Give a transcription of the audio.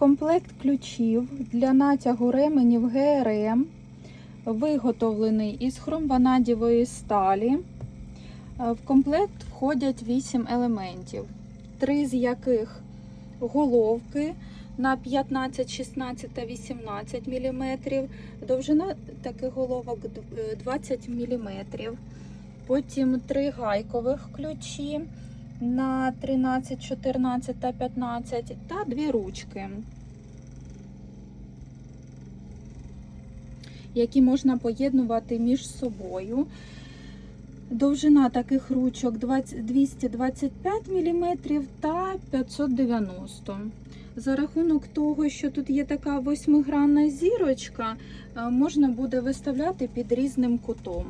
Комплект ключів для натягу ременів ГРМ виготовлений із хромванадівої сталі. Е, В комплект входять 8 елементів, три з яких головки на 15, 16 та 18 мм. Довжина таких головок е, 20 мм. Потім три гайкових ключі на 13, 14 та 15 та дві ручки, які можна поєднувати між собою. Довжина таких ручок 225 мм та 590 За рахунок того, що тут є така восьмигранна зірочка, е, можна буде виставляти під різним кутом.